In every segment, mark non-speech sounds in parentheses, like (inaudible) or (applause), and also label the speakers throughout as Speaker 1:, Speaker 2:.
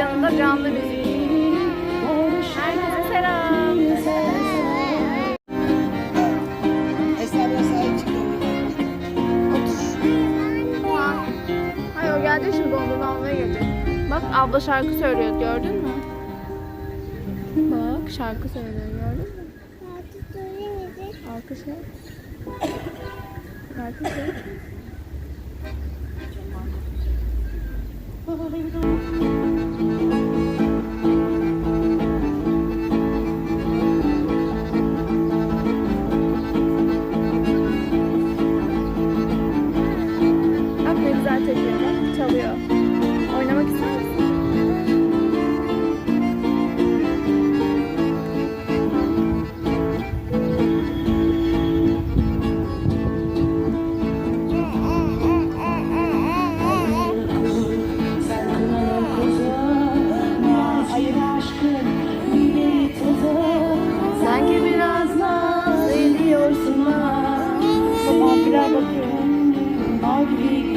Speaker 1: yanında canlı müzik. Herkese selam. Hayır gelecek şimdi dondurma almaya gelecek. Bak abla şarkı söylüyor gördün mü? Bak şarkı söylüyor gördün mü? Şarkı söyle. Şarkı söyle. Vampirler bakıyor. Gözüne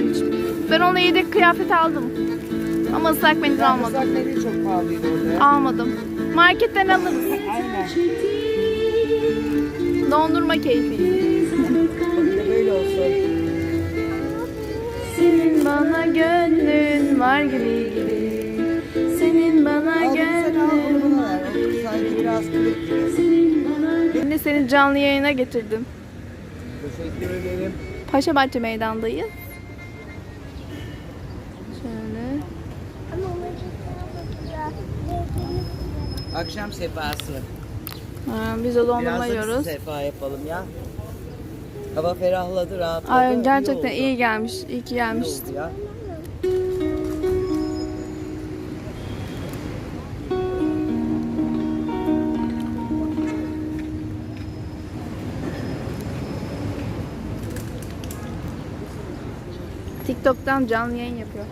Speaker 1: anneciğim. Ben ona yedek kıyafet aldım. Ama ıslak mendil almadım.
Speaker 2: Islak mendil çok pahalıydı orada ya.
Speaker 1: Almadım. Marketten alırız.
Speaker 2: Aynen.
Speaker 1: Dondurma keyfi.
Speaker 2: Böyle olsun.
Speaker 1: Senin bana gönlün var gibi gibi. Senin bana
Speaker 2: Al bunu sen al bunu
Speaker 1: gönlün
Speaker 2: bana ver. O Sanki biraz kırık gibi.
Speaker 1: Şimdi seni canlı yayına getirdim.
Speaker 2: Teşekkür ederim.
Speaker 1: Paşabahçe meydandayız.
Speaker 2: Akşam sefası.
Speaker 1: Ha, biz de dondurma
Speaker 2: Biraz da
Speaker 1: yiyoruz.
Speaker 2: biz sefa yapalım ya. Hava ferahladı, rahatladı.
Speaker 1: Ay, gerçekten iyi,
Speaker 2: oldu.
Speaker 1: gelmiş. İyi ki
Speaker 2: İyi
Speaker 1: gelmiş.
Speaker 2: oldu ya.
Speaker 1: TikTok'tan canlı yayın yapıyor.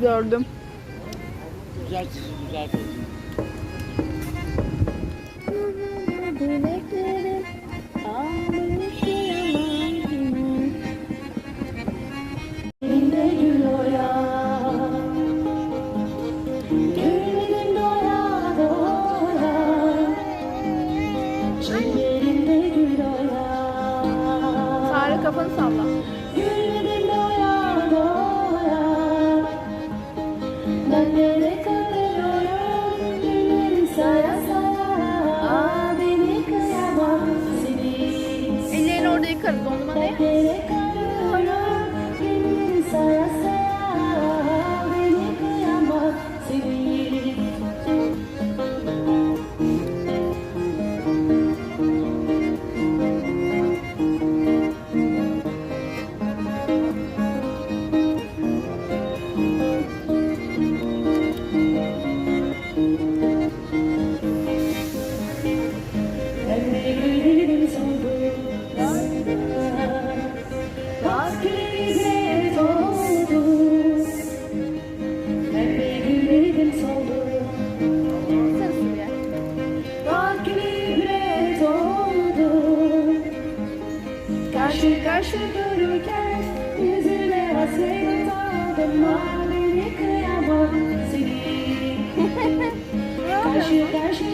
Speaker 1: Gördüm.
Speaker 2: Güzel çizim, güzel çizim.
Speaker 1: Dileklerim Elinde
Speaker 3: Karşı karşı dururken yüzüne hasret aldım Madeni kıyamam seni. (laughs)
Speaker 1: Karşı karşı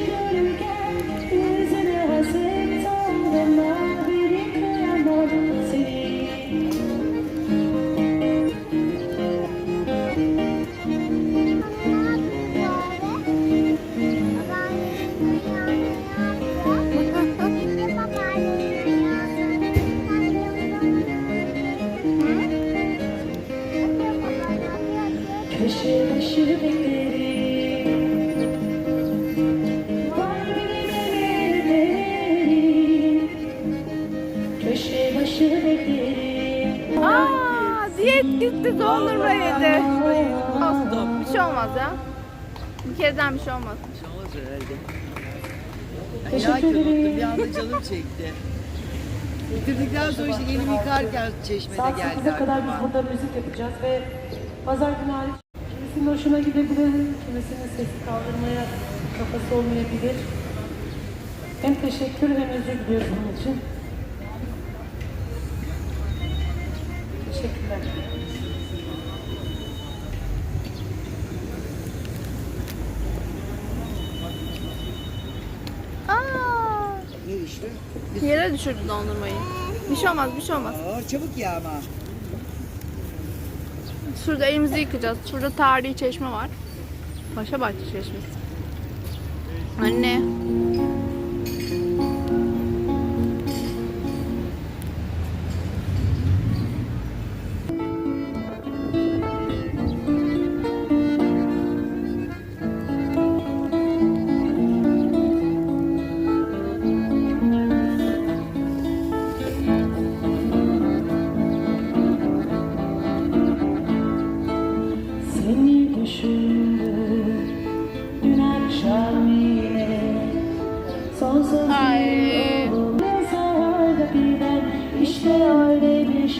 Speaker 1: gitti dondurma yedi.
Speaker 2: Olsun.
Speaker 1: Bir şey olmaz ya. Bir kereden bir şey olmaz.
Speaker 2: Olmaz herhalde.
Speaker 3: Teşekkür ederim.
Speaker 2: Bir anda canım çekti. Bitirdikten sonra işte elimi yıkarken çeşmede
Speaker 3: Saat
Speaker 2: geldi
Speaker 3: 8'e kadar biz burada müzik yapacağız ve pazar günü hariç kimisinin hoşuna gidebilir, kimisinin sesi kaldırmaya kafası olmayabilir. Hem teşekkür hem özür diliyorum bunun için. Teşekkürler.
Speaker 1: Aa,
Speaker 2: İşte?
Speaker 1: yere düşürdü dondurmayı. Bir şey olmaz, bir şey olmaz.
Speaker 2: Aa, çabuk ya ama.
Speaker 1: Şurada elimizi yıkayacağız. Şurada tarihi çeşme var. Paşabahçe Çeşmesi. Anne.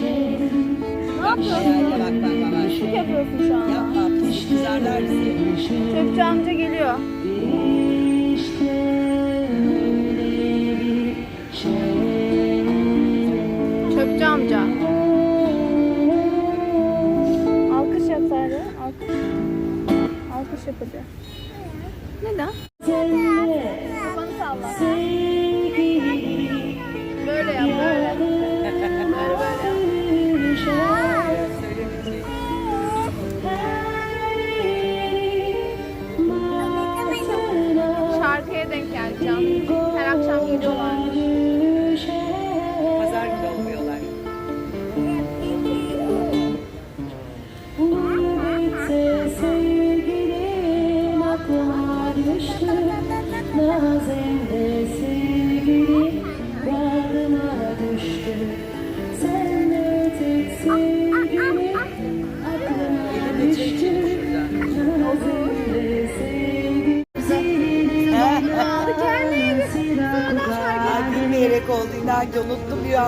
Speaker 1: Ne
Speaker 2: Herhalde bak
Speaker 1: yapıyorsun şu anda.
Speaker 2: Yapma. Kızarlar bizi.
Speaker 1: Çöpçü amca geliyor.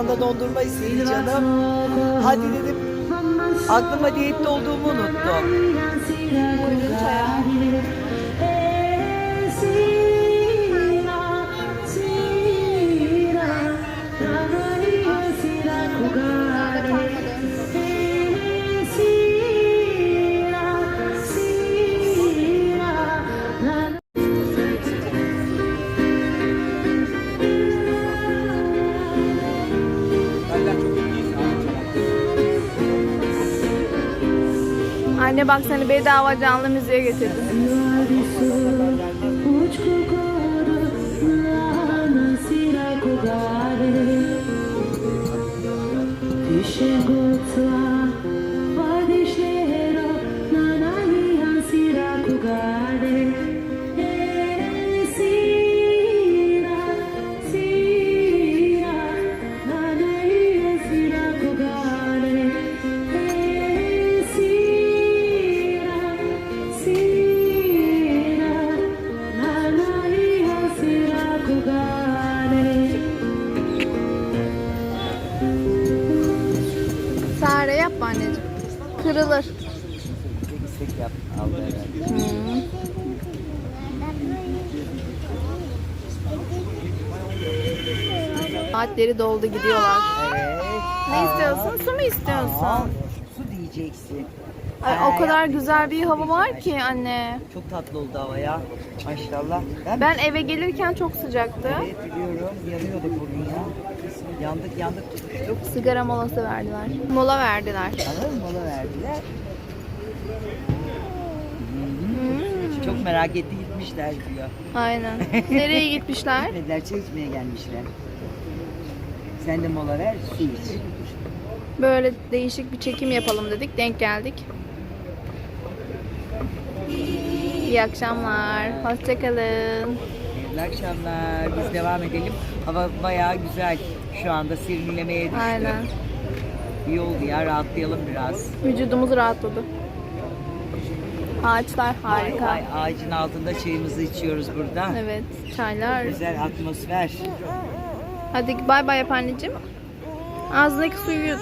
Speaker 2: Unuttum bir anda dondurma istedi canım. Hadi dedim. Aklıma diyette olduğumu unuttum.
Speaker 1: Buyurun çaya. Anne bak seni bedava canlı müziğe getirdim. Sare Saatleri doldu gidiyorlar.
Speaker 2: Evet.
Speaker 1: Ne istiyorsun? Su mu
Speaker 2: Aa,
Speaker 1: istiyorsun?
Speaker 2: su diyeceksin.
Speaker 3: Ay, o kadar güzel bir hava var ki anne.
Speaker 2: Çok tatlı oldu hava ya. Maşallah. Ben,
Speaker 3: Ben eve gelirken çok sıcaktı.
Speaker 2: Evet biliyorum. Yanıyorduk bugün ya. Yandık yandık tutuştuk.
Speaker 3: Sigara molası verdiler. Mola verdiler.
Speaker 2: Anladın mı? Mola verdiler.
Speaker 3: Hmm.
Speaker 2: Çok merak etti gitmişler diyor.
Speaker 3: Aynen. Nereye gitmişler? (laughs)
Speaker 2: Gitmediler çay içmeye gelmişler. Sen de mola ver su iç.
Speaker 3: Böyle değişik bir çekim yapalım dedik. Denk geldik. İyi akşamlar. Hoşçakalın.
Speaker 2: İyi akşamlar. Biz devam edelim. Hava bayağı güzel. Şu anda serinlemeye düştü.
Speaker 3: Aynen.
Speaker 2: İyi oldu ya rahatlayalım biraz.
Speaker 3: Vücudumuz rahatladı. Ağaçlar harika.
Speaker 2: Ay, ay, ağacın altında çayımızı içiyoruz burada.
Speaker 3: Evet. Çaylar.
Speaker 2: Güzel atmosfer.
Speaker 3: Hadi bay bay yap anneciğim. Ağzındaki suyu yut.